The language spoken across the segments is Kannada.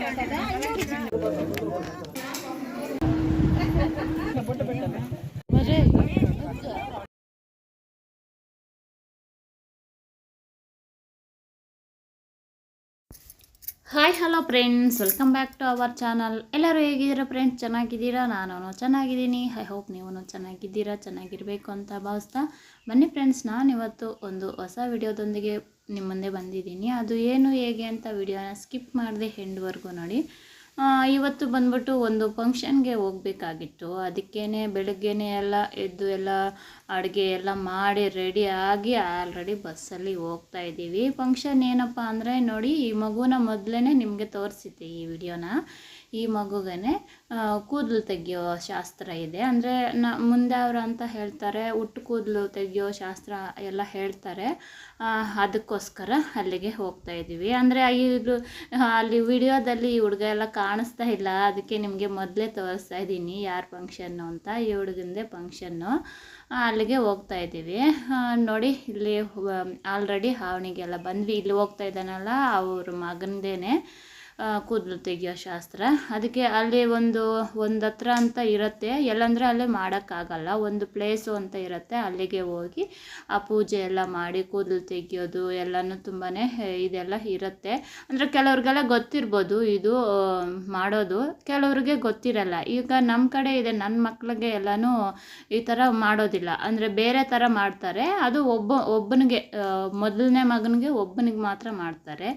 咱俩一人一瓶 hi hello friends welcome back to our channel ಎಲ್ಲರೂ ಹೇಗಿದ್ದೀರಾ ಫ್ರೆಂಡ್ಸ್ ಚೆನ್ನಾಗಿದ್ದೀರಾ? ನಾನು ಚೆನ್ನಾಗಿದ್ದೀನಿ. ಐ ಹೋಪ್ ನೀವು ಚೆನ್ನಾಗಿದ್ದೀರಾ, ಚೆನ್ನಾಗಿರಬೇಕು ಅಂತ ಭಾವಿಸ್ತಾ ಬನ್ನಿ ಫ್ರೆಂಡ್ಸ್ ನಾನು ಇವತ್ತು ಒಂದು ಹೊಸ ವಿಡಿಯೋದೊಂದಿಗೆ ನಿಮ್ಮ ಮುಂದೆ ಬಂದಿದ್ದೀನಿ. ಅದು ಏನು, ಹೇಗೆ ಅಂತ ವಿಡಿಯೋನ ಸ್ಕಿಪ್ ಮಾಡಿದೆ ಹೆಂಡ್ವರೆಗೂ ನೋಡಿ. ಇವತ್ತು ಬಂದ್ಬಿಟ್ಟು ಒಂದು ಫಂಕ್ಷನ್ಗೆ ಹೋಗಬೇಕಾಗಿತ್ತು. ಅದಕ್ಕೇ ಬೆಳಗ್ಗೆನೇ ಎಲ್ಲ ಎದ್ದು ಎಲ್ಲ ಅಡುಗೆ ಎಲ್ಲ ಮಾಡಿ ರೆಡಿ ಆಗಿ ಆಲ್ರೆಡಿ ಬಸ್ಸಲ್ಲಿ ಹೋಗ್ತಾ ಇದ್ದೀವಿ. ಫಂಕ್ಷನ್ ಏನಪ್ಪ ಅಂದರೆ ನೋಡಿ ಈ ಮಗುನ ಮೊದಲೇ ನಿಮಗೆ ತೋರಿಸಿದ್ದೆ ಈ ವಿಡಿಯೋನ. ಈ ಮಗುಗೆ ಕೂದಲು ತೆಗೆಯೋ ಶಾಸ್ತ್ರ ಇದೆ. ಅಂದರೆ ನ, ಮುಂದೆ ಅವರು ಅಂತ ಹೇಳ್ತಾರೆ, ಹುಟ್ಟು ಕೂದಲು ತೆಗೆಯೋ ಶಾಸ್ತ್ರ ಎಲ್ಲ ಹೇಳ್ತಾರೆ. ಅದಕ್ಕೋಸ್ಕರ ಅಲ್ಲಿಗೆ ಹೋಗ್ತಾ ಇದ್ದೀವಿ. ಅಂದರೆ ಇದು ಅಲ್ಲಿ ವಿಡಿಯೋದಲ್ಲಿ ಈ ಹುಡುಗ ಎಲ್ಲ ಕಾಣಿಸ್ತಾ ಇಲ್ಲ. ಅದಕ್ಕೆ ನಿಮಗೆ ಮೊದಲೇ ತೋರಿಸ್ತಾ ಇದ್ದೀನಿ ಯಾರು ಫಂಕ್ಷನ್ನು ಅಂತ. ಈ ಹುಡುಗಂದೇ ಫಂಕ್ಷನ್ನು ಅಲ್ಲಿಗೆ ಹೋಗ್ತಾ ಇದ್ದೀವಿ. ನೋಡಿ, ಇಲ್ಲಿ ಆಲ್ರೆಡಿ ಅವನಿಗೆಲ್ಲ ಬಂದ್ವಿ. ಇಲ್ಲಿ ಹೋಗ್ತಾ ಇದ್ದಾನಲ್ಲ, ಅವ್ರ ಮಗಂದೇನೆ. ಕೂದಲು ತೆಗಿಯೋ ಶಾಸ್ತ್ರ. ಅದಕ್ಕೆ ಅಲ್ಲಿ ಒಂದು ಒಂದು ಹತ್ರ ಅಂತ ಇರುತ್ತೆ. ಎಲ್ಲಂದರೆ ಅಲ್ಲೇ ಮಾಡೋಕ್ಕಾಗಲ್ಲ. ಒಂದು ಪ್ಲೇಸು ಅಂತ ಇರುತ್ತೆ. ಅಲ್ಲಿಗೆ ಹೋಗಿ ಆ ಪೂಜೆ ಎಲ್ಲ ಮಾಡಿ ಕೂದಲು ತೆಗಿಯೋದು ಎಲ್ಲನೂ ತುಂಬಾ ಇದೆಲ್ಲ ಇರುತ್ತೆ. ಅಂದರೆ ಕೆಲವ್ರಿಗೆಲ್ಲ ಗೊತ್ತಿರ್ಬೋದು ಇದು ಮಾಡೋದು. ಕೆಲವ್ರಿಗೆ ಗೊತ್ತಿರಲ್ಲ. ಈಗ ನಮ್ಮ ಕಡೆ ಇದೆ ನನ್ನ ಮಕ್ಳಿಗೆ ಎಲ್ಲನೂ ಈ ಥರ ಮಾಡೋದಿಲ್ಲ. ಅಂದರೆ ಬೇರೆ ಥರ ಮಾಡ್ತಾರೆ. ಅದು ಒಬ್ಬ ಒಬ್ಬನಿಗೆ ಮೊದಲನೇ ಮಗನಿಗೆ ಒಬ್ಬನಿಗೆ ಮಾತ್ರ ಮಾಡ್ತಾರೆ.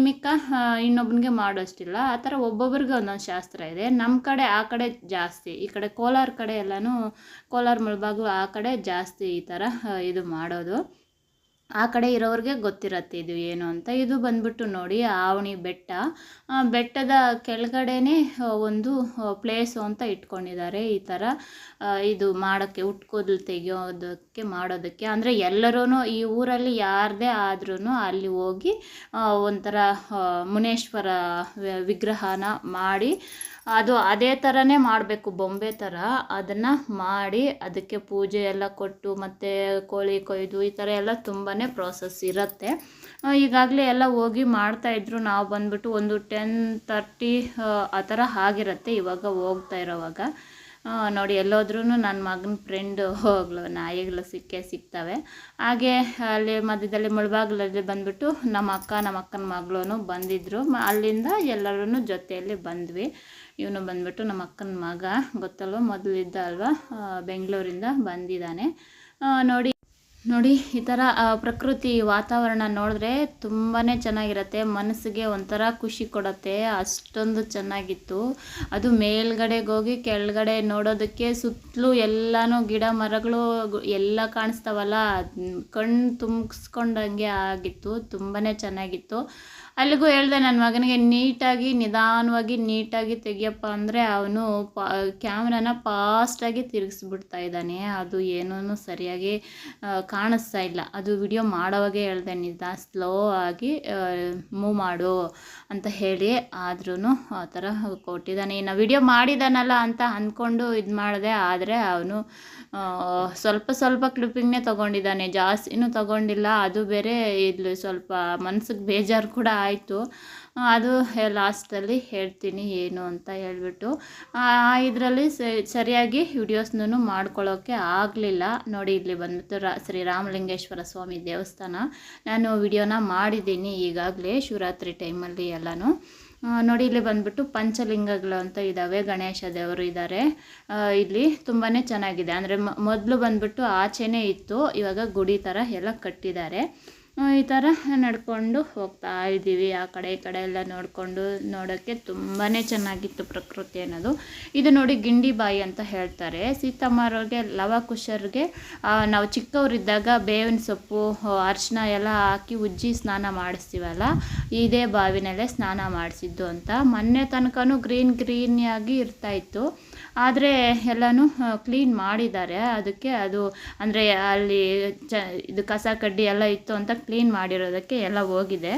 ಮಿಕ್ಕ ಆ, ಇನ್ನೊಬ್ಬನಿಗೆ ಮಾಡೋಷ್ಟಿಲ್ಲ, ಆ ಥರ ಒಬ್ಬೊಬ್ರಿಗೆ ಒಂದೊಂದು ಶಾಸ್ತ್ರ ಇದೆ. ನಮ್ಮ ಕಡೆ ಆ ಕಡೆ ಜಾಸ್ತಿ, ಈ ಕಡೆ ಕೋಲಾರ ಕಡೆ ಎಲ್ಲನೂ ಕೋಲಾರ ಮುಳಬಾಗ್ಲು ಆ ಕಡೆ ಜಾಸ್ತಿ ಈ ಥರ ಇದು ಮಾಡೋದು. ಆ ಕಡೆ ಇರೋರಿಗೆ ಗೊತ್ತಿರತ್ತೆ ಇದು ಏನು ಅಂತ. ಇದು ಬಂದ್ಬಿಟ್ಟು ನೋಡಿ, ಆವಣಿ ಬೆಟ್ಟ. ಬೆಟ್ಟದ ಕೆಳಗಡೆನೇ ಒಂದು ಪ್ಲೇಸು ಅಂತ ಇಟ್ಕೊಂಡಿದ್ದಾರೆ ಈ ಥರ ಇದು ಮಾಡೋಕ್ಕೆ ಉಟ್ಕೋದ್ಲು ತೆಗೆಯೋದಕ್ಕೆ, ಮಾಡೋದಕ್ಕೆ. ಅಂದರೆ ಎಲ್ಲರೂ ಈ ಊರಲ್ಲಿ ಯಾರದೇ ಆದ್ರೂ ಅಲ್ಲಿ ಹೋಗಿ ಒಂಥರ ಮುನೇಶ್ವರ ವಿಗ್ರಹನ ಮಾಡಿ ಅದು ಅದೇ ಥರನೇ ಮಾಡಬೇಕು, ಬೊಂಬೆ ಥರ ಅದನ್ನು ಮಾಡಿ ಅದಕ್ಕೆ ಪೂಜೆ ಎಲ್ಲ ಕೊಟ್ಟು ಮತ್ತು ಕೋಳಿ ಕೊಯ್ದು ಈ ಥರ ಎಲ್ಲ ತುಂಬಾ ಪ್ರೋಸೆಸ್ ಇರುತ್ತೆ. ಈಗಾಗಲೇ ಎಲ್ಲ ಹೋಗಿ ಮಾಡ್ತಾಯಿದ್ರು ನಾವು ಬಂದ್ಬಿಟ್ಟು ಒಂದು ಟೆನ್ ತರ್ಟಿ ಆ ಥರ ಆಗಿರುತ್ತೆ ಇವಾಗ ಹೋಗ್ತಾ ಇರೋವಾಗ. ನೋಡಿ ಎಲ್ಲೋದ್ರೂ ನನ್ನ ಮಗನ ಫ್ರೆಂಡು ಹೋಗ್ಲು, ನಾಯಿಗಳು ಸಿಕ್ಕೇ ಸಿಗ್ತವೆ. ಹಾಗೆ ಅಲ್ಲಿ ಮಧ್ಯದಲ್ಲಿ ಮುಳಬಾಗ್ಲಲ್ಲಿ ಬಂದ್ಬಿಟ್ಟು ನಮ್ಮ ಅಕ್ಕ, ನಮ್ಮ ಅಕ್ಕನ ಮಗಳೂ ಬಂದಿದ್ದರು ಅಲ್ಲಿಂದ ಎಲ್ಲರೂ ಜೊತೆಯಲ್ಲಿ ಬಂದ್ವಿ. ಇವನು ಬಂದ್ಬಿಟ್ಟು ನಮ್ಮ ಅಕ್ಕನ ಮಗ, ಗೊತ್ತಲ್ವ? ಮೊದಲಿದ್ದ ಅಲ್ವಾ ಬೆಂಗಳೂರಿಂದ ಬಂದಿದ್ದಾನೆ. ನೋಡಿ ನೋಡಿ, ಈ ಥರ ಪ್ರಕೃತಿ ವಾತಾವರಣ ನೋಡಿದ್ರೆ ತುಂಬಾ ಚೆನ್ನಾಗಿರತ್ತೆ. ಮನಸ್ಸಿಗೆ ಒಂಥರ ಖುಷಿ ಕೊಡುತ್ತೆ. ಅಷ್ಟೊಂದು ಚೆನ್ನಾಗಿತ್ತು. ಅದು ಮೇಲ್ಗಡೆಗೆ ಹೋಗಿ ಕೆಳಗಡೆ ನೋಡೋದಕ್ಕೆ ಸುತ್ತಲೂ ಎಲ್ಲನೂ ಗಿಡ ಮರಗಳು ಎಲ್ಲ ಕಾಣಿಸ್ತಾವಲ್ಲ ಕಣ್ಣು ತುಂಬಿಸ್ಕೊಂಡಂಗೆ ಆಗಿತ್ತು. ತುಂಬಾ ಚೆನ್ನಾಗಿತ್ತು. ಅಲ್ಲಿಗೂ ಹೇಳ್ದೆ, ನನ್ನ ಮಗನಿಗೆ ನೀಟಾಗಿ, ನಿಧಾನವಾಗಿ ನೀಟಾಗಿ ತೆಗಿಯಪ್ಪ ಅಂದರೆ ಅವನು ಪಾ, ಕ್ಯಾಮ್ರಾನ ಫಾಸ್ಟಾಗಿ ತಿರುಗಿಸ್ಬಿಡ್ತಾ ಇದ್ದಾನೆ. ಅದು ಏನೂ ಸರಿಯಾಗಿ ಕಾಣಿಸ್ತಾ ಇಲ್ಲ. ಅದು ವಿಡಿಯೋ ಮಾಡೋವಾಗೆ ಹೇಳ್ದೆ ನಿಧಾನ ಸ್ಲೋ ಆಗಿ ಮೂವ್ ಮಾಡು ಅಂತ ಹೇಳಿ ಆದ್ರೂ ಆ ಥರ ಕೊಟ್ಟಿದ್ದಾನೆ. ಇನ್ನು ವಿಡಿಯೋ ಮಾಡಿದಾನಲ್ಲ ಅಂತ ಅಂದ್ಕೊಂಡು ಇದು ಮಾಡಿದೆ, ಆದರೆ ಅವನು ಸ್ವಲ್ಪ ಸ್ವಲ್ಪ ಕ್ಲಿಪ್ಪಿಂಗ್ನೇ ತೊಗೊಂಡಿದ್ದಾನೆ. ಜಾಸ್ತಿನೂ ತೊಗೊಂಡಿಲ್ಲ. ಅದು ಬೇರೆ, ಇಲ್ಲಿ ಸ್ವಲ್ಪ ಮನ್ಸಿಗೆ ಬೇಜಾರು ಕೂಡ ಆಯಿತು. ಅದು ಲಾಸ್ಟಲ್ಲಿ ಹೇಳ್ತೀನಿ ಏನು ಅಂತ ಹೇಳಿಬಿಟ್ಟು. ಇದರಲ್ಲಿ ಸರಿಯಾಗಿ ವಿಡಿಯೋಸ್ನೂ ಮಾಡ್ಕೊಳ್ಳೋಕ್ಕೆ ಆಗಲಿಲ್ಲ. ನೋಡಿ, ಇಲ್ಲಿ ಬಂದ್ಬಿಟ್ಟು ರಾ, ಶ್ರೀ ರಾಮಲಿಂಗೇಶ್ವರ ಸ್ವಾಮಿ ದೇವಸ್ಥಾನ. ನಾನು ವಿಡಿಯೋನ ಮಾಡಿದ್ದೀನಿ ಈಗಾಗಲೇ ಶಿವರಾತ್ರಿ ಟೈಮಲ್ಲಿ ಎಲ್ಲನೂ. ನೋಡಿ, ಇಲ್ಲಿ ಬಂದ್ಬಿಟ್ಟು ಪಂಚಲಿಂಗಗಳು ಅಂತ ಇದ್ದಾವೆ. ಗಣೇಶ ದೇವರು ಇದ್ದಾರೆ. ಇಲ್ಲಿ ತುಂಬಾ ಚೆನ್ನಾಗಿದೆ. ಅಂದರೆ ಮೊದಲು ಬಂದ್ಬಿಟ್ಟು ಆಚೆನೇ ಇತ್ತು. ಇವಾಗ ಗುಡಿ ಥರ ಎಲ್ಲ ಕಟ್ಟಿದ್ದಾರೆ. ಈ ಥರ ನಡ್ಕೊಂಡು ಹೋಗ್ತಾ ಇದ್ದೀವಿ. ಆ ಕಡೆ, ಈ ಕಡೆ ಎಲ್ಲ ನೋಡಿಕೊಂಡು ನೋಡೋಕ್ಕೆ ತುಂಬಾ ಚೆನ್ನಾಗಿತ್ತು ಪ್ರಕೃತಿ ಅನ್ನೋದು. ಇದು ನೋಡಿ ಗಿಂಡಿ ಬಾಯಿ ಅಂತ ಹೇಳ್ತಾರೆ. ಸೀತಮ್ಮವ್ರಿಗೆ ಲವಕುಶರಿಗೆ ನಾವು ಚಿಕ್ಕವರಿದ್ದಾಗ ಬೇವಿನ ಸೊಪ್ಪು ಅರ್ಶಿನ ಎಲ್ಲ ಹಾಕಿ ಉಜ್ಜಿ ಸ್ನಾನ ಮಾಡಿಸ್ತೀವಲ್ಲ, ಇದೇ ಬಾವಿನಲ್ಲೇ ಸ್ನಾನ ಮಾಡಿಸಿದ್ದು ಅಂತ. ಮೊನ್ನೆ ತನಕನೂ ಗ್ರೀನ್, ಗ್ರೀನಿಯಾಗಿ ಇರ್ತಾ ಇತ್ತು. ಆದರೆ ಎಲ್ಲನೂ ಕ್ಲೀನ್ ಮಾಡಿದ್ದಾರೆ. ಅದಕ್ಕೆ ಅದು, ಅಂದರೆ ಅಲ್ಲಿ ಚ, ಇದು ಕಸ ಕಡ್ಡಿ ಎಲ್ಲ ಇತ್ತು ಅಂತ ಕ್ಲೀನ್ ಮಾಡಿರೋದಕ್ಕೆ ಎಲ್ಲ ಹೋಗಿದೆ.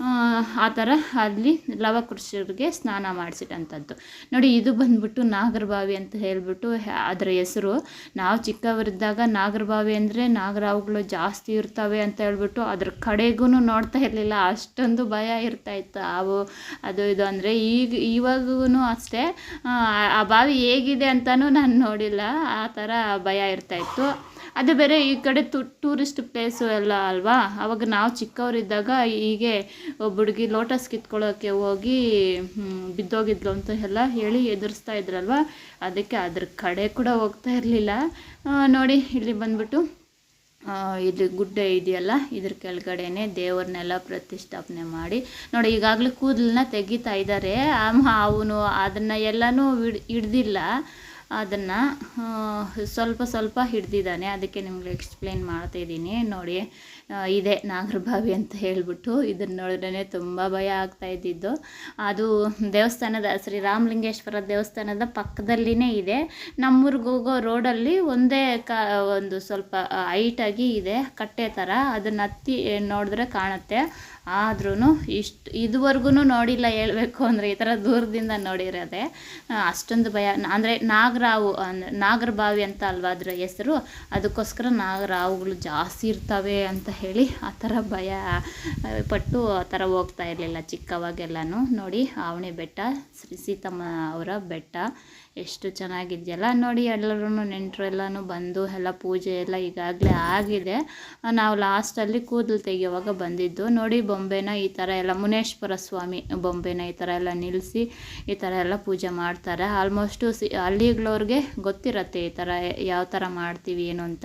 ಆ, ಥರ ಅಲ್ಲಿ ಲವಕುರುಷರಿಗೆ ಸ್ನಾನ ಮಾಡಿಸಿಟ್ಟಂಥದ್ದು. ನೋಡಿ ಇದು ಬಂದ್ಬಿಟ್ಟು ನಾಗರಬಾವಿ ಅಂತ ಹೇಳ್ಬಿಟ್ಟು ಅದರ ಹೆಸರು. ನಾವು ಚಿಕ್ಕವರಿದ್ದಾಗ ನಾಗರಬಾವಿ ಅಂದರೆ ನಾಗರಾವುಗಳು ಜಾಸ್ತಿ ಇರ್ತವೆ ಅಂತ ಹೇಳ್ಬಿಟ್ಟು ಅದ್ರ ಕಡೆಗೂ ನೋಡ್ತಾ ಇರಲಿಲ್ಲ. ಅಷ್ಟೊಂದು ಭಯ ಇರ್ತಾ ಇತ್ತು. ಅವು ಅದು ಇದು ಅಂದರೆ ಈಗ ಇವಾಗೂ ಅಷ್ಟೇ. ಆ, ಬಾವಿ ಹೇಗಿದೆ ಅಂತಲೂ ನಾನು ನೋಡಿಲ್ಲ. ಆ ಥರ ಭಯ ಇರ್ತಾ ಇತ್ತು. ಅದು ಬೇರೆ ಈ ಕಡೆ ತು ಟೂರಿಸ್ಟ್ ಪ್ಲೇಸು ಎಲ್ಲ ಅಲ್ವಾ? ಅವಾಗ ನಾವು ಚಿಕ್ಕವರಿದ್ದಾಗ ಹೀಗೆ ಒಬ್ಬ ಹುಡುಗಿ ಲೋಟಸ್ ಕಿತ್ಕೊಳ್ಳೋಕ್ಕೆ ಹೋಗಿ ಬಿದ್ದೋಗಿದ್ಲು ಅಂತ ಎಲ್ಲ ಹೇಳಿ ಎದುರಿಸ್ತಾ ಇದ್ರಲ್ವ? ಅದಕ್ಕೆ ಅದ್ರ ಕಡೆ ಕೂಡ ಹೋಗ್ತಾ ಇರಲಿಲ್ಲ. ನೋಡಿ, ಇಲ್ಲಿ ಬಂದ್ಬಿಟ್ಟು ಇದು ಗುಡ್ಡ ಇದೆಯಲ್ಲ, ಇದ್ರ ಕೆಳಗಡೆನೆ ದೇವ್ರನ್ನೆಲ್ಲ ಪ್ರತಿಷ್ಠಾಪನೆ ಮಾಡಿ, ನೋಡಿ, ಈಗಾಗಲೇ ಕೂದಲನ್ನ ತೆಗಿತಾ ಇದ್ದಾರೆ. ಅವನು ಅದನ್ನು ಎಲ್ಲನೂ ಹಿಡ್, ಹಿಡ್ದಿಲ್ಲ. ಅದನ್ನು ಸ್ವಲ್ಪ ಸ್ವಲ್ಪ ಹಿಡ್ದಿದ್ದಾನೆ. ಅದಕ್ಕೆ ನಿಮ್ಗೆ ಎಕ್ಸ್ಪ್ಲೇನ್ ಮಾಡ್ತಾ ಇದ್ದೀನಿ. ನೋಡಿ ಇದೆ ನಾಗರಬಾವಿ ಅಂತ ಹೇಳಿಬಿಟ್ಟು ಇದನ್ನು ನೋಡಿದ್ರೆ ತುಂಬ ಭಯ ಆಗ್ತಾ ಇದ್ದಿದ್ದು. ಅದು ದೇವಸ್ಥಾನದ, ಶ್ರೀ ರಾಮಲಿಂಗೇಶ್ವರ ದೇವಸ್ಥಾನದ ಪಕ್ಕದಲ್ಲಿನೇ ಇದೆ. ನಮ್ಮೂರಿಗೆ ಹೋಗೋ ರೋಡಲ್ಲಿ ಒಂದೇ ಕ, ಒಂದು ಸ್ವಲ್ಪ ಹೈಟಾಗಿ ಇದೆ, ಕಟ್ಟೆ ಥರ ಅದನ್ನು ಹತ್ತಿ, ನೋಡಿದ್ರೆ ಕಾಣುತ್ತೆ. ಆದ್ರೂ ಇಷ್ಟು ಇದುವರೆಗೂ ನೋಡಿಲ್ಲ ಹೇಳಬೇಕು ಅಂದರೆ ಈ ಥರ ದೂರದಿಂದ ನೋಡಿರೋದೆ. ಅಷ್ಟೊಂದು ಭಯ. ಅಂದರೆ ನಾಗರಾವು, ಅಂದರೆ ನಾಗರಬಾವಿ ಅಂತ ಅಲ್ವಾ ಅದರ ಹೆಸರು? ಅದಕ್ಕೋಸ್ಕರ ನಾಗರಾವುಗಳು ಜಾಸ್ತಿ ಇರ್ತವೆ ಅಂತ ಹೇಳಿ ಆ ಥರ ಭಯ ಪಟ್ಟು ಆ ಥರ ಹೋಗ್ತಾ ಇರಲಿಲ್ಲ ಚಿಕ್ಕವಾಗೆಲ್ಲನೂ. ನೋಡಿ ಆವಣಿ ಬೆಟ್ಟ, ಶ್ರೀ ಸೀತಮ್ಮ ಅವರ ಬೆಟ್ಟ. ಎಷ್ಟು ಚೆನ್ನಾಗಿದೆಯಲ್ಲ. ನೋಡಿ ಎಲ್ಲರೂ ನೆಂಟರು ಎಲ್ಲನೂ ಬಂದು ಎಲ್ಲ ಪೂಜೆ ಎಲ್ಲ ಈಗಾಗಲೇ ಆಗಿದೆ. ನಾವು ಲಾಸ್ಟಲ್ಲಿ ಕೂದಲು ತೆಗೆಯುವಾಗ ಬಂದಿದ್ದು. ನೋಡಿ ಬೊಂಬೆನ ಈ ಥರ ಎಲ್ಲ ಮುನೇಶ್ವರ ಸ್ವಾಮಿ ಬೊಂಬೆನ ಈ ಥರ ಎಲ್ಲ ನಿಲ್ಲಿಸಿ ಈ ಥರ ಎಲ್ಲ ಪೂಜೆ ಮಾಡ್ತಾರೆ. ಆಲ್ಮೋಸ್ಟು ಸಿ ಹಳ್ಳಿಗಳವ್ರಿಗೆ ಗೊತ್ತಿರತ್ತೆ ಈ ಥರ ಯಾವ ಥರ ಮಾಡ್ತೀವಿ, ಏನು ಅಂತ.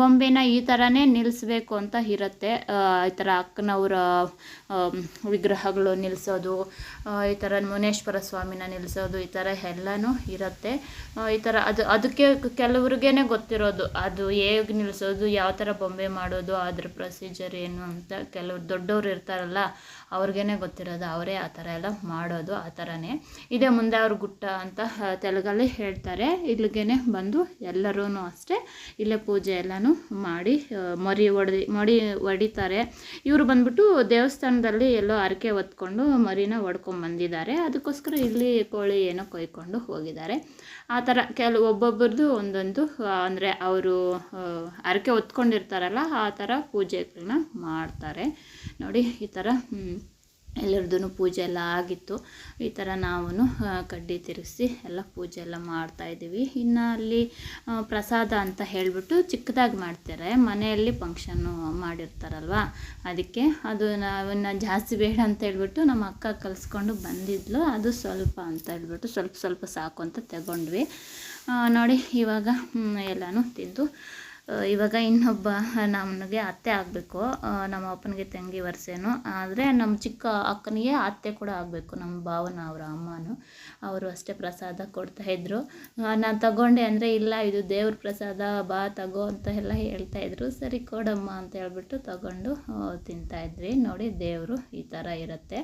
ಬೊಂಬೆನ ಈ ಥರನೇ ನಿಲ್ಲಿಸ್ಬೇಕು ಅಂತ ಇರುತ್ತೆ. ಈ ಥರ ಅಕ್ಕನವರ ವಿಗ್ರಹಗಳು ನಿಲ್ಲಿಸೋದು ಈ ಥರ ಮುನೇಶ್ವರ ಸ್ವಾಮಿನ ನಿಲ್ಲಿಸೋದು ಈ ಥರ ಎಲ್ಲನೂ ಇರುತ್ತೆ. ಆ, ಈ ಥರ ಅದು ಅದಕ್ಕೆ ಕೆಲವ್ರಿಗೇನೆ ಗೊತ್ತಿರೋದು ಅದು ಹೇಗೆ ನಿಲ್ಲಿಸೋದು ಯಾವ ಥರ ಬೊಂಬೆ ಮಾಡೋದು ಅದ್ರ ಪ್ರೊಸೀಜರ್ ಏನು ಅಂತ. ಕೆಲವ್ರು ದೊಡ್ಡವ್ರು ಇರ್ತಾರಲ್ಲ ಅವ್ರಿಗೇನೆ ಗೊತ್ತಿರೋದು, ಅವರೇ ಆ ಥರ ಎಲ್ಲ ಮಾಡೋದು ಆ ಥರನೇ. ಇದೇ ಮುಂದೆ ಅವ್ರ ಗುಟ್ಟ ಅಂತ ತೆಲುಗಲ್ಲಿ ಹೇಳ್ತಾರೆ. ಇಲ್ಲಿಗೇನೆ ಬಂದು ಎಲ್ಲರೂ ಅಷ್ಟೇ ಇಲ್ಲೇ ಪೂಜೆ ಎಲ್ಲನೂ ಮಾಡಿ ಮರಿ ಒಡಿ ಮಡಿ ಹೊಡಿತಾರೆ ಇವರು ಬಂದ್ಬಿಟ್ಟು ದೇವಸ್ಥಾನದಲ್ಲಿ ಎಲ್ಲೋ ಅರಕೆ ಹೊತ್ಕೊಂಡು ಮರಿನ ಹೊಡ್ಕೊಂಡು ಬಂದಿದ್ದಾರೆ. ಅದಕ್ಕೋಸ್ಕರ ಇಲ್ಲಿ ಕೋಳಿ ಏನೋ ಕೊಯ್ಕೊಂಡು ಹೋಗಿದ್ದಾರೆ. ಆ ಥರ ಕೆಲವು, ಒಬ್ಬೊಬ್ಬರದು ಒಂದೊಂದು ಅಂದರೆ ಅವರು ಅರಕೆ ಹೊತ್ಕೊಂಡಿರ್ತಾರಲ್ಲ, ಆ ಥರ ಪೂಜೆಗಳನ್ನ ಮಾಡ್ತಾರೆ. ನೋಡಿ, ಈ ಥರ ಎಲ್ಲರದೂ ಪೂಜೆ ಎಲ್ಲ ಆಗಿತ್ತು. ಈ ಥರ ನಾವು ಕಡ್ಡಿ ತಿರುಗಿಸಿ ಎಲ್ಲ ಪೂಜೆ ಎಲ್ಲ ಮಾಡ್ತಾ ಇದ್ದೀವಿ. ಇನ್ನು ಅಲ್ಲಿ ಪ್ರಸಾದ ಅಂತ ಹೇಳಿಬಿಟ್ಟು ಚಿಕ್ಕದಾಗಿ ಮಾಡ್ತಾರೆ. ಮನೆಯಲ್ಲಿ ಫಂಕ್ಷನ್ನು ಮಾಡಿರ್ತಾರಲ್ವ? ಅದಕ್ಕೆ ಅದು ನಾವನ್ನ ಜಾಸ್ತಿ ಬೇಡ ಅಂತ ಹೇಳ್ಬಿಟ್ಟು ನಮ್ಮ ಅಕ್ಕ ಕಲಿಸ್ಕೊಂಡು ಬಂದಿದ್ಲು. ಅದು ಸ್ವಲ್ಪ ಅಂತ ಹೇಳ್ಬಿಟ್ಟು ಸ್ವಲ್ಪ ಸ್ವಲ್ಪ ಸಾಕು ಅಂತ ತಗೊಂಡ್ವಿ. ನೋಡಿ, ಇವಾಗ ಎಲ್ಲನೂ ತಿಂದು ಇವಾಗ ಇನ್ನೊಬ್ಬ ನಮಗೆ ಅತ್ತೆ ಆಗಬೇಕು. ನಮ್ಮ ಅಪ್ಪನಿಗೆ ತಂಗಿ ವರ್ಷೇನು. ಆದರೆ ನಮ್ಮ ಚಿಕ್ಕ ಅಕ್ಕನಿಗೆ ಅತ್ತೆ ಕೂಡ ಆಗಬೇಕು. ನಮ್ಮ ಭಾವನ ಅವರ ಅಮ್ಮನು. ಅವರು ಅಷ್ಟೇ ಪ್ರಸಾದ ಕೊಡ್ತಾಯಿದ್ರು ನಾನು ತಗೊಂಡೆ ಅಂದರೆ, ಇಲ್ಲ, ಇದು ದೇವ್ರ ಪ್ರಸಾದ, ಬಾ, ತಗೋ ಅಂತ ಎಲ್ಲ ಹೇಳ್ತಾಯಿದ್ರು ಸರಿ, ಕೊಡಮ್ಮ ಅಂತ ಹೇಳ್ಬಿಟ್ಟು ತಗೊಂಡು ತಿಂತಾಯಿದ್ವಿ ನೋಡಿ, ದೇವರು ಈ ಥರ ಇರುತ್ತೆ.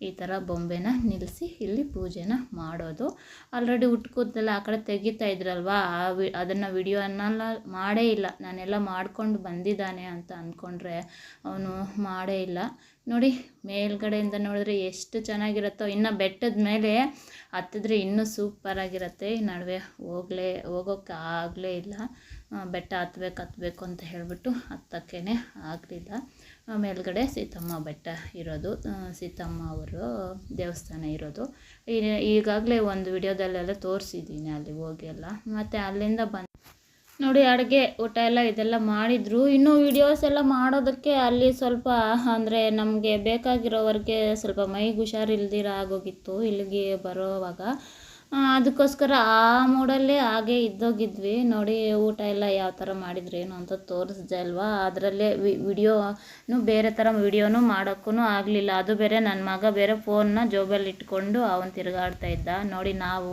ಈ ಥರ ಬೊಂಬೆನ ನಿಲ್ಲಿಸಿ ಇಲ್ಲಿ ಪೂಜೆನ ಮಾಡೋದು. ಆಲ್ರೆಡಿ ಉಟ್ಕೂದೆಲ್ಲ ಆ ಕಡೆ ತೆಗಿತಾ ಇದ್ರಲ್ವಾ? ಆ ವಿ, ಅದನ್ನು ವಿಡಿಯೋನೆಲ್ಲ ಮಾಡೇ ಇಲ್ಲ. ನಾನೆಲ್ಲ ಮಾಡ್ಕೊಂಡು ಬಂದಿದ್ದಾನೆ ಅಂತ ಅಂದ್ಕೊಂಡ್ರೆ ಅವನು ಮಾಡೇ ಇಲ್ಲ. ನೋಡಿ, ಮೇಲ್ಗಡೆಯಿಂದ ನೋಡಿದ್ರೆ ಎಷ್ಟು ಚೆನ್ನಾಗಿರುತ್ತೋ. ಇನ್ನು ಬೆಟ್ಟದ ಮೇಲೆ ಹತ್ತಿದ್ರೆ ಇನ್ನೂ ಸೂಪರಾಗಿರುತ್ತೆ. ಈ ನಡುವೆ ಹೋಗಲೇ ಹೋಗೋಕ್ಕೆ ಆಗಲೇ ಇಲ್ಲ. ಬೆಟ್ಟ ಹತ್ಬೇಕು ಹತ್ಬೇಕು ಅಂತ ಹೇಳಿಬಿಟ್ಟು ಹತ್ತಕ್ಕೇ ಆಗಲಿಲ್ಲ. ಮೇಲ್ಗಡೆ ಸೀತಮ್ಮ ಬೆಟ್ಟ ಇರೋದು. ಸೀತಮ್ಮ ಅವರು ದೇವಸ್ಥಾನ ಇರೋದು. ಈಗಾಗಲೇ ಒಂದು ವಿಡಿಯೋದಲ್ಲೆಲ್ಲ ತೋರಿಸಿದ್ದೀನಿ ಅಲ್ಲಿ ಹೋಗಿ ಎಲ್ಲ. ಮತ್ತು ಅಲ್ಲಿಂದ ಬಂದು ನೋಡಿ ಅಡುಗೆ, ಊಟ ಎಲ್ಲ ಇದೆಲ್ಲ ಮಾಡಿದರು. ಇನ್ನೂ ವಿಡಿಯೋಸ್ ಎಲ್ಲ ಮಾಡೋದಕ್ಕೆ ಅಲ್ಲಿ ಸ್ವಲ್ಪ, ಅಂದರೆ ನಮಗೆ ಬೇಕಾಗಿರೋವರೆಗೆ ಸ್ವಲ್ಪ ಮೈಗೆ ಹುಷಾರಿಲ್ದಿರ ಆಗೋಗಿತ್ತು. ಇಲ್ಲಿಗೆ ಬರೋವಾಗ ಅದಕ್ಕೋಸ್ಕರ ಆ ಮೂಡಲ್ಲೇ ಹಾಗೆ ಇದ್ದೋಗಿದ್ವಿ. ನೋಡಿ ಊಟ ಎಲ್ಲ ಯಾವ ಥರ ಮಾಡಿದ್ರೇನು ಅಂತ ತೋರಿಸ್ದೆ ಅಲ್ವಾ? ಅದರಲ್ಲೇ ವಿಡಿಯೋನು ಬೇರೆ ಥರ ವಿಡಿಯೋನು ಮಾಡೋಕ್ಕೂ ಆಗಲಿಲ್ಲ. ಅದು ಬೇರೆ ನನ್ನ ಮಗ ಬೇರೆ ಫೋನ್ನ ಜೋಬಲ್ಲಿ ಇಟ್ಕೊಂಡು ಅವನು ತಿರುಗಾಡ್ತಾ ಇದ್ದ. ನೋಡಿ ನಾವು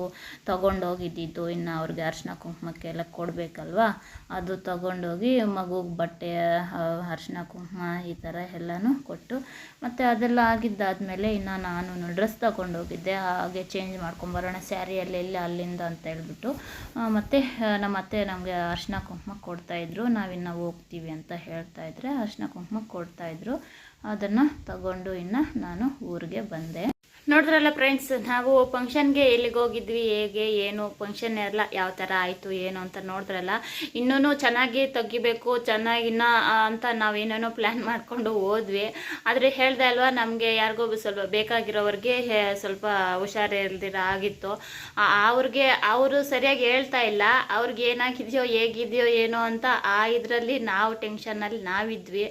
ತೊಗೊಂಡೋಗಿದ್ದಿದ್ದು, ಇನ್ನು ಅವ್ರಿಗೆ ಅರ್ಶಿನ ಕುಂಕುಮಕ್ಕೆ ಎಲ್ಲ ಕೊಡಬೇಕಲ್ವಾ? ಅದು ತೊಗೊಂಡೋಗಿ ಮಗುಗೆ ಬಟ್ಟೆ ಅರ್ಶಿನ ಕುಂಕುಮ ಈ ಥರ ಎಲ್ಲನೂ ಕೊಟ್ಟು, ಮತ್ತು ಅದೆಲ್ಲ ಆಗಿದ್ದಾದಮೇಲೆ ಇನ್ನು ನಾನು ಡ್ರೆಸ್ ತಗೊಂಡೋಗಿದ್ದೆ. ಹಾಗೆ ಚೇಂಜ್ ಮಾಡ್ಕೊಂಬರೋಣ ಸ್ಯಾರಿ ಸ್ಯಾರಿಯಲ್ಲಿ ಎಲ್ಲಿ ಅಲ್ಲಿಂದ ಅಂತ ಹೇಳ್ಬಿಟ್ಟು ಮತ್ತು ನಮ್ಮ ಅತ್ತೆ ನಮಗೆ ಅರ್ಶಿನ ಕುಂಕುಮ ಕೊಡ್ತಾಯಿದ್ರು ನಾವಿನ್ನು ಹೋಗ್ತೀವಿ ಅಂತ ಹೇಳ್ತಾ ಇದ್ರೆ ಅರ್ಶಿನ ಕುಂಕುಮ ಕೊಡ್ತಾಯಿದ್ರು ಅದನ್ನು ತಗೊಂಡು ಇನ್ನು ನಾನು ಊರಿಗೆ ಬಂದೆ. ನೋಡಿದ್ರಲ್ಲ ಫ್ರೆಂಡ್ಸ್ ನಾವು ಫಂಕ್ಷನ್ಗೆ ಎಲ್ಲಿಗೆ ಹೋಗಿದ್ವಿ, ಹೇಗೆ, ಏನು ಫಂಕ್ಷನ್ ಎಲ್ಲ ಯಾವ ಥರ ಆಯಿತು, ಏನು ಅಂತ ನೋಡಿದ್ರಲ್ಲ. ಇನ್ನೂ ಚೆನ್ನಾಗಿ ತೆಗಿಬೇಕು ಚೆನ್ನಾಗಿನ್ನ ಅಂತ ನಾವೇನೇನೋ ಪ್ಲ್ಯಾನ್ ಮಾಡಿಕೊಂಡು ಹೋದ್ವಿ. ಆದರೆ ಹೇಳ್ದೆ ಅಲ್ವಾ, ನಮಗೆ ಯಾರಿಗೋ ಸ್ವಲ್ಪ ಬೇಕಾಗಿರೋವ್ರಿಗೆ ಸ್ವಲ್ಪ ಹುಷಾರಿಲ್ದಿರ ಆಗಿತ್ತು. ಅವ್ರಿಗೆ, ಅವರು ಸರಿಯಾಗಿ ಹೇಳ್ತಾ ಇಲ್ಲ, ಅವ್ರಿಗೆ ಏನಾಗಿದೆಯೋ, ಹೇಗಿದೆಯೋ, ಏನೋ ಅಂತ, ಆ ಇದರಲ್ಲಿ ನಾವು ಟೆನ್ಷನ್ನಲ್ಲಿ ನಾವಿದ್ವಿ.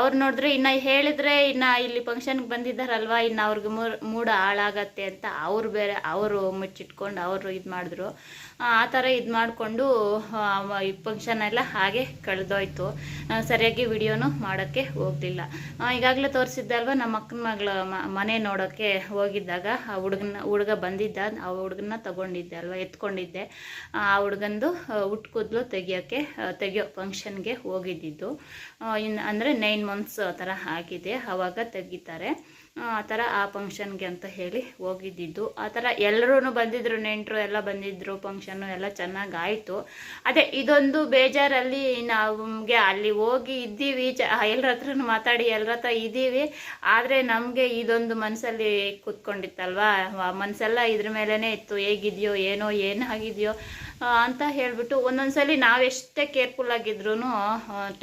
ಅವ್ರು ನೋಡಿದ್ರೆ ಇನ್ನು ಹೇಳಿದ್ರೆ ಇನ್ನು ಇಲ್ಲಿ ಫಂಕ್ಷನ್ಗೆ ಬಂದಿದ್ದಾರಲ್ವ, ಇನ್ನು ಅವ್ರಿಗೆ ಮೂಡ ಹಾಳಾಗತ್ತೆ ಅಂತ ಅವ್ರು ಬೇರೆ, ಅವರು ಮುಚ್ಚಿಟ್ಕೊಂಡು ಅವರು ಇದು ಮಾಡಿದ್ರು. ಆ ಥರ ಇದು ಮಾಡಿಕೊಂಡು ಈ ಫಂಕ್ಷನ್ ಎಲ್ಲ ಹಾಗೆ ಕಳೆದೋಯ್ತು. ಸರಿಯಾಗಿ ವಿಡಿಯೋನು ಮಾಡೋಕ್ಕೆ ಹೋಗಲಿಲ್ಲ. ಈಗಾಗಲೇ ತೋರಿಸಿದ್ದಲ್ವ, ನಮ್ಮ ಅಕ್ಕನ ಮಗಳ ಮನೆ ನೋಡೋಕ್ಕೆ ಹೋಗಿದ್ದಾಗ, ಆ ಹುಡುಗನ, ಹುಡುಗ ಬಂದಿದ್ದ, ಆ ಹುಡುಗನ ತಗೊಂಡಿದ್ದೆ ಅಲ್ವ, ಎತ್ಕೊಂಡಿದ್ದೆ. ಆ ಹುಡುಗಂದು ಕೂದಲು ತೆಗಿಯೋಕ್ಕೆ ತೆಗಿಯೋ ಫಂಕ್ಷನ್ಗೆ ಹೋಗಿದ್ದಿದ್ದು. ಇನ್ನು ಅಂದರೆ ನೈನ್ ಮಂತ್ಸ್ ಆ ಥರ ಆಗಿದೆ ಆವಾಗ ತೆಗಿತಾರೆ. ಆ ಥರ ಆ ಫಂಕ್ಷನ್ಗೆ ಅಂತ ಹೇಳಿ ಹೋಗಿದ್ದಿದ್ದು. ಆ ಥರ ಎಲ್ಲರೂ ಬಂದಿದ್ದರು ನೆಂಟರು ಎಲ್ಲ ಬಂದಿದ್ದರು ಫಂಕ್ಷನ್ನು ಎಲ್ಲ ಚೆನ್ನಾಗಿ ಆಯಿತು ಅದೇ ಇದೊಂದು ಬೇಜಾರಲ್ಲಿ ನಮಗೆ ಅಲ್ಲಿ ಹೋಗಿ ಇದ್ದೀವಿ ಚ ಎಲ್ಲರ ಹತ್ರನೂ ಮಾತಾಡಿ ಎಲ್ಲರ ಹತ್ರ ಇದ್ದೀವಿ. ಆದರೆ ನಮಗೆ ಇದೊಂದು ಮನಸ್ಸಲ್ಲಿ ಕೂತ್ಕೊಂಡಿತ್ತಲ್ವಾ? ಮನಸ್ಸೆಲ್ಲ ಇದ್ರ ಮೇಲೇ ಇತ್ತು. ಹೇಗಿದೆಯೋ, ಏನೋ, ಏನಾಗಿದೆಯೋ. ಅಂತ ಹೇಳ್ಬಿಟ್ಟು ಒಂದೊಂದ್ಸಲಿ ನಾವೆಷ್ಟೇ ಕೇರ್ಫುಲ್ ಆಗಿದ್ರು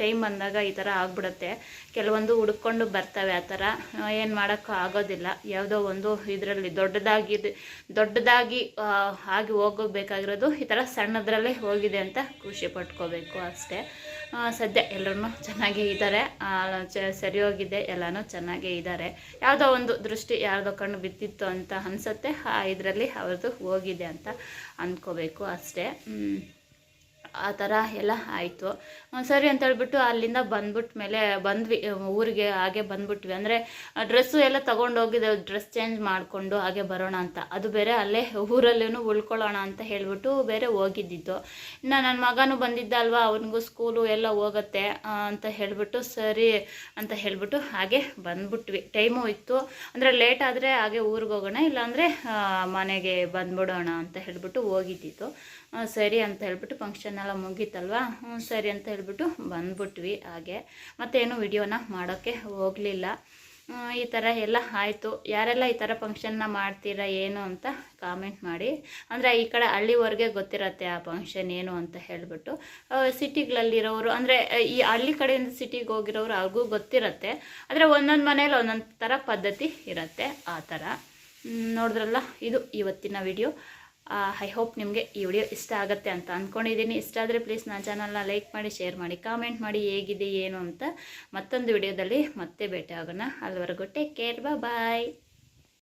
ಟೈಮ್ ಬಂದಾಗ ಈ ಥರ ಆಗ್ಬಿಡುತ್ತೆ. ಕೆಲವೊಂದು ಹುಡ್ಕೊಂಡು ಬರ್ತವೆ ಆ ಥರ. ಏನು ಮಾಡೋಕ್ಕೂ ಆಗೋದಿಲ್ಲ. ಯಾವುದೋ ಒಂದು ಇದರಲ್ಲಿ ದೊಡ್ಡದಾಗಿ ದೊಡ್ಡದಾಗಿ ಆಗಿ ಹೋಗಬೇಕಾಗಿರೋದು ಈ ಥರ ಸಣ್ಣದ್ರಲ್ಲೇ ಹೋಗಿದೆ ಅಂತ ಖುಷಿ ಪಟ್ಕೋಬೇಕು ಅಷ್ಟೇ. ಸದ್ಯ ಎಲ್ಲರೂ ಚೆನ್ನಾಗೇ ಇದ್ದಾರೆ. ಸರಿ ಹೋಗಿದೆ ಎಲ್ಲನೂ ಚೆನ್ನಾಗೇ ಇದ್ದಾರೆ. ಯಾವುದೋ ಒಂದು ದೃಷ್ಟಿ ಯಾವುದೋ ಕಣ್ಣು ಬಿದ್ದಿತ್ತು ಅಂತ ಅನಿಸುತ್ತೆ. ಇದರಲ್ಲಿ ಅವ್ರದ್ದು ಹೋಗಿದೆ ಅಂತ ಅಂದ್ಕೋಬೇಕು ಅಷ್ಟೇ. ಆ ಥರ ಎಲ್ಲ ಆಯಿತು. ಸರಿ ಅಂತ ಹೇಳ್ಬಿಟ್ಟು ಅಲ್ಲಿಂದ ಬಂದ್ಬಿಟ್ಟ ಮೇಲೆ ಬಂದ್ವಿ ಊರಿಗೆ ಹಾಗೆ ಬಂದ್ಬಿಟ್ವಿ. ಅಂದರೆ ಡ್ರೆಸ್ಸು ಎಲ್ಲ ತೊಗೊಂಡು ಹೋಗಿದ್ದೆ ಡ್ರೆಸ್ ಚೇಂಜ್ ಮಾಡಿಕೊಂಡು ಹಾಗೆ ಬರೋಣ ಅಂತ. ಅದು ಬೇರೆ ಅಲ್ಲೇ ಊರಲ್ಲೇನು ಉಳ್ಕೊಳ್ಳೋಣ ಅಂತ ಹೇಳಿಬಿಟ್ಟು ಬೇರೆ ಹೋಗಿದ್ದಿದ್ದು. ಇನ್ನು ನನ್ನ ಮಗನೂ ಬಂದಿದ್ದ ಅಲ್ವಾ ಅವನಿಗೂ ಸ್ಕೂಲು ಎಲ್ಲ ಹೋಗುತ್ತೆ ಅಂತ ಹೇಳಿಬಿಟ್ಟು ಸರಿ ಅಂತ ಹೇಳಿಬಿಟ್ಟು ಹಾಗೆ ಬಂದ್ಬಿಟ್ವಿ. ಟೈಮು ಇತ್ತು. ಅಂದರೆ ಲೇಟ್ ಆದರೆ ಹಾಗೆ ಊರಿಗೆ ಹೋಗೋಣ ಇಲ್ಲಾಂದರೆ ಮನೆಗೆ ಬಂದ್ಬಿಡೋಣ ಅಂತ ಹೇಳಿಬಿಟ್ಟು ಹೋಗಿದ್ದಿದ್ದು. ಆ, ಸರಿ ಅಂತ ಹೇಳ್ಬಿಟ್ಟು ಫಂಕ್ಷನ್ ಎಲ್ಲ ಮುಗೀತಲ್ವಾ? ಹ್ಞೂ, ಸರಿ ಅಂತ ಹೇಳ್ಬಿಟ್ಟು ಬಂದ್ಬಿಟ್ವಿ ಹಾಗೆ. ಮತ್ತೇನು ವಿಡಿಯೋನ ಮಾಡೋಕ್ಕೆ ಹೋಗಲಿಲ್ಲ. ಈ ಥರ ಎಲ್ಲ ಆಯಿತು. ಯಾರೆಲ್ಲ ಈ ಥರ ಫಂಕ್ಷನ್ನ ಮಾಡ್ತೀರಾ, ಏನು ಅಂತ ಕಾಮೆಂಟ್ ಮಾಡಿ. ಅಂದರೆ ಈ ಕಡೆ ಹಳ್ಳಿವರೆಗೆ ಗೊತ್ತಿರತ್ತೆ ಆ ಫಂಕ್ಷನ್ ಏನು ಅಂತ ಹೇಳಿಬಿಟ್ಟು. ಸಿಟಿಗಳಲ್ಲಿರೋರು ಅಂದರೆ ಈ ಹಳ್ಳಿ ಕಡೆಯಿಂದ ಸಿಟಿಗೆ ಹೋಗಿರೋರು ಅವ್ರಿಗೂ ಗೊತ್ತಿರತ್ತೆ. ಆದರೆ ಒಂದೊಂದು ಮನೇಲಿ ಒಂದೊಂದು ಥರ ಪದ್ಧತಿ ಇರುತ್ತೆ ಆ ಥರ. ನೋಡಿದ್ರಲ್ಲ? ಇದು ಇವತ್ತಿನ ವಿಡಿಯೋ ಐ ಹೋಪ್ ನಿಮಗೆ ಈ ವಿಡಿಯೋ ಇಷ್ಟ ಆಗುತ್ತೆ ಅಂತ ಅಂದ್ಕೊಂಡಿದ್ದೀನಿ ಇಷ್ಟ ಆದರೆ ಪ್ಲೀಸ್ ನನ್ನ ಚಾನಲ್ನ ಲೈಕ್ ಮಾಡಿ ಶೇರ್ ಮಾಡಿ ಕಾಮೆಂಟ್ ಮಾಡಿ ಹೇಗಿದೆ, ಏನು ಅಂತ ಮತ್ತೊಂದು ವಿಡಿಯೋದಲ್ಲಿ ಮತ್ತೆ ಭೇಟಿ ಆಗೋಣ ಅಲ್ಲಿವರೆಗೂ ಟೇಕ್ ಕೇರ್ ಬಾಯ್